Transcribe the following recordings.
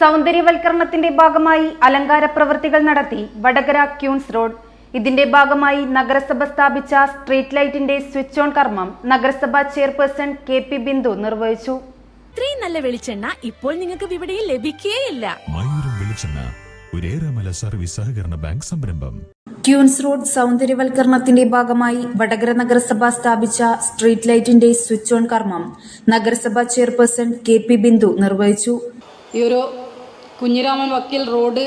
സൗന്ദര്യവൽക്കരണത്തിന്റെ ഭാഗമായി അലങ്കാര പ്രവൃത്തികൾ നടത്തി വടകര ക്യൂൻസ് റോഡ്. ഇതിന്റെ ഭാഗമായി നഗരസഭ സ്ഥാപിച്ച സ്ട്രീറ്റ് ലൈറ്റിന്റെ സ്വിച്ച് ഓൺ കർമ്മം നഗരസഭാ ചെയർപേഴ്സൺ കെ പി ബിന്ദു നിർവഹിച്ചു. ഇത്രയും നല്ല വെളിച്ചെണ്ണ ഇപ്പോൾ നിങ്ങൾക്ക് വിപണിയിൽ ലഭിക്കുകയില്ല മയൂരം വെളിച്ചെണ്ണ ഒരേറെമല സർവീസ് സഹകരണ ബാങ്ക് സംരംഭം. ക്യൂൻസ് റോഡ് സൗന്ദര്യവൽക്കരണത്തിന്റെ ഭാഗമായി വടകര നഗരസഭ സ്ഥാപിച്ച സ്ട്രീറ്റ് ലൈറ്റിന്റെ സ്വിച്ച് ഓൺ കർമ്മം നഗരസഭാ ചെയർപേഴ്സൺ കെ പി ബിന്ദു നിർവഹിച്ചു. ഈ ഒരു കുഞ്ഞിരാമൻ വക്കീൽ റോഡ്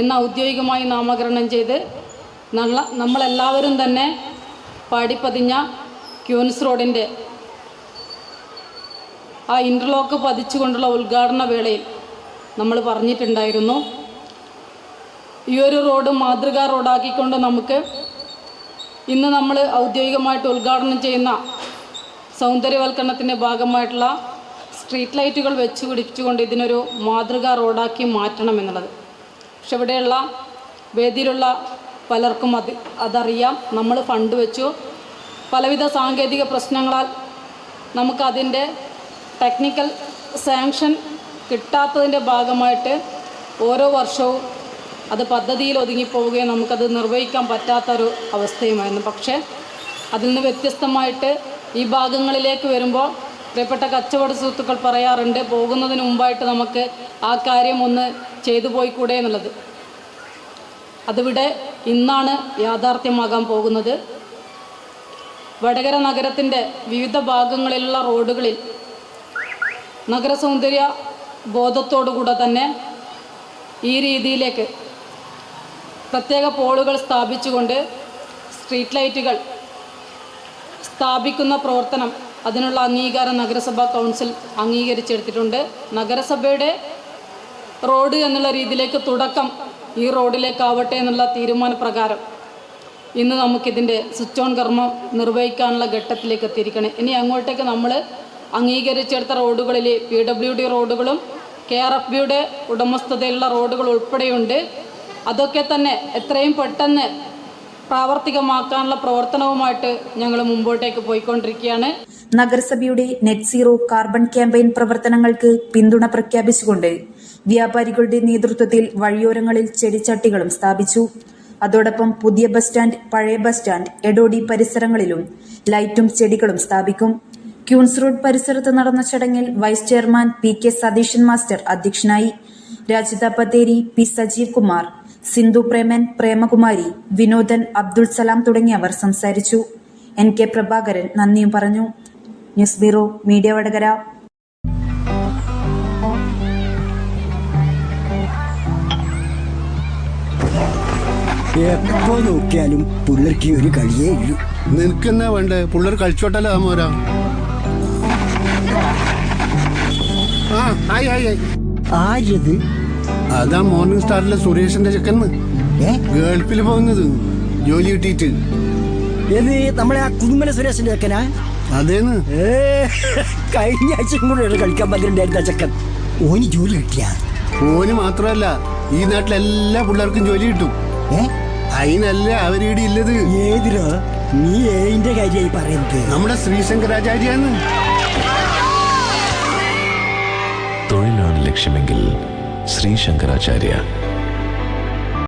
എന്ന് ഔദ്യോഗികമായി നാമകരണം ചെയ്ത് നല്ല നമ്മളെല്ലാവരും തന്നെ പാടിപ്പതിഞ്ഞ ക്യൂൻസ് റോഡിന്റെ ആ ഇന്റർലോക്ക് പതിച്ചുകൊണ്ടുള്ള ഉദ്ഘാടന വേളയിൽ നമ്മൾ പറഞ്ഞിട്ടുണ്ടായിരുന്നു. ഈ ഒരു റോഡ് മാതൃകാ റോഡാക്കിക്കൊണ്ട് നമുക്ക് ഇന്ന് നമ്മൾ ഔദ്യോഗികമായിട്ട് ഉദ്ഘാടനം ചെയ്യുന്ന സൗന്ദര്യവൽക്കരണത്തിന്റെ ഭാഗമായിട്ടുള്ള സ്ട്രീറ്റ് ലൈറ്റുകൾ വെച്ച് പിടിച്ചുകൊണ്ട് ഇതിനൊരു മാതൃകാ റോഡാക്കി മാറ്റണം എന്നുള്ളത്. പക്ഷെ ഇവിടെയുള്ള വേദിയിലുള്ള പലർക്കും അത് അതറിയാം. നമ്മൾ ഫണ്ട് വെച്ചു. പലവിധ സാങ്കേതിക പ്രശ്നങ്ങളാൽ നമുക്കതിന്റെ ടെക്നിക്കൽ സാങ്ഷൻ കിട്ടാത്തതിന്റെ ഭാഗമായിട്ട് ഓരോ വർഷവും അത് പദ്ധതിയിൽ ഒതുങ്ങിപ്പോവുകയും നമുക്കത് നിർവഹിക്കാൻ പറ്റാത്തൊരു അവസ്ഥയുമായിരുന്നു. പക്ഷേ അതിൽ നിന്ന് വ്യത്യസ്തമായിട്ട് ഈ ഭാഗങ്ങളിലേക്ക് വരുമ്പോൾ പ്രിയപ്പെട്ട കച്ചവട സുഹൃത്തുക്കൾ പറയാറുണ്ട് പോകുന്നതിന് മുമ്പായിട്ട് നമുക്ക് ആ കാര്യം ഒന്ന് ചെയ്തു പോയിക്കൂടെ എന്നുള്ളത്. അതിവിടെ ഇന്നാണ് യാഥാർത്ഥ്യമാകാൻ പോകുന്നത്. വടകര നഗരത്തിന്റെ വിവിധ ഭാഗങ്ങളിലുള്ള റോഡുകളിൽ നഗരസൗന്ദര്യ ബോധത്തോടുകൂടെ തന്നെ ഈ രീതിയിലേക്ക് പ്രത്യേക പോളുകൾ സ്ഥാപിച്ചുകൊണ്ട് സ്ട്രീറ്റ് ലൈറ്റുകൾ സ്ഥാപിക്കുന്ന പ്രവർത്തനം അതിനുള്ള അംഗീകാരം നഗരസഭാ കൗൺസിൽ അംഗീകരിച്ചെടുത്തിട്ടുണ്ട്. നഗരസഭയുടെ റോഡ് എന്നുള്ള രീതിയിലേക്ക് തുടക്കം ഈ റോഡിലേക്കാവട്ടെ എന്നുള്ള തീരുമാനപ്രകാരം ഇന്ന് നമുക്കിതിന്റെ സ്വിച്ച് ഓൺ കർമ്മം നിർവഹിക്കാനുള്ള ഘട്ടത്തിലേക്ക് എത്തിയിരിക്കണം ഇനി അങ്ങോട്ടേക്ക് നമ്മൾ അംഗീകരിച്ചെടുത്ത റോഡുകളിൽ പി ഡബ്ല്യു ഡി റോഡുകളും കെ ആർ എഫ് ബിയുടെ ഉടമസ്ഥതയിലുള്ള റോഡുകൾ ഉൾപ്പെടെയുണ്ട്. അതൊക്കെ തന്നെ എത്രയും പെട്ടെന്ന് പ്രാവർത്തികമാക്കാനുള്ള പ്രവർത്തനവുമായിട്ട് ഞങ്ങൾ മുമ്പോട്ടേക്ക് പോയിക്കൊണ്ടിരിക്കുകയാണ്. നഗരസഭയുടെ നെറ്റ് സീറോ കാർബൺ ക്യാമ്പയിൻ പ്രവർത്തനങ്ങൾക്ക് പിന്തുണ പ്രഖ്യാപിച്ചുകൊണ്ട് വ്യാപാരികളുടെ നേതൃത്വത്തിൽ വഴിയോരങ്ങളിൽ ചെടിച്ചട്ടികളും സ്ഥാപിച്ചു. അതോടൊപ്പം പുതിയ ബസ് സ്റ്റാൻഡ് പഴയ ബസ് സ്റ്റാൻഡ് എഡോഡി പരിസരങ്ങളിലും ലൈറ്റും ചെടികളും സ്ഥാപിക്കും. ക്യൂൺസ് റോഡ് പരിസരത്ത് നടന്ന ചടങ്ങിൽ vice chairman P K Satheesan master അധ്യക്ഷനായി. രാജിത പത്തേരി പി സജീവ് കുമാർ സിന്ധു പ്രേമൻ പ്രേമകുമാരി വിനോദൻ അബ്ദുൾ സലാം തുടങ്ങിയവർ സംസാരിച്ചു. എൻ കെ പ്രഭാകരൻ നന്ദിയും പറഞ്ഞു. News bureau media Vadakara. എപ്പോ നോക്കിയാലും പിള്ളേർക്ക് ഒരു കളിയേ ഉള്ളൂ നിനക്കെന്നാ വേണ്ടേ? പിള്ളേർ കളിച്ചോട്ടല്ലോ മോരാ? ആരത് അതാ മോർണിംഗ് സ്റ്റാറിലെ സുരേഷിന്റെ ചെക്കന്ന് ഗൾഫിൽ പോകുന്നത്. ജോലി കിട്ടിയിട്ട്. ഏത് നമ്മളെ ആ കുടുംബന സുരേഷിന്റെ ചെക്കനാ? അതേന്ന്. കഴിഞ്ഞ ആഴ്ചയും കൂടെ കളിക്കാൻ പറ്റുന്നുണ്ടായിരുന്ന ചെക്കൻ. ഓന് ജോലി കിട്ടിയ? ഓന് മാത്രമല്ല ഈ നാട്ടിലെ എല്ലാ പിള്ളേർക്കും ജോലി കിട്ടും. അതിനല്ല അവരീടി അവരീടെ ഇല്ലത് ഏതിലോ നീ ഏതിന്റെ കാര്യമായി പറയുന്നത്. നമ്മുടെ ശ്രീശങ്കരാചാര്യാണ്. തൊഴിലാണ് ലക്ഷ്യമെങ്കിൽ श्री शंकराचार्य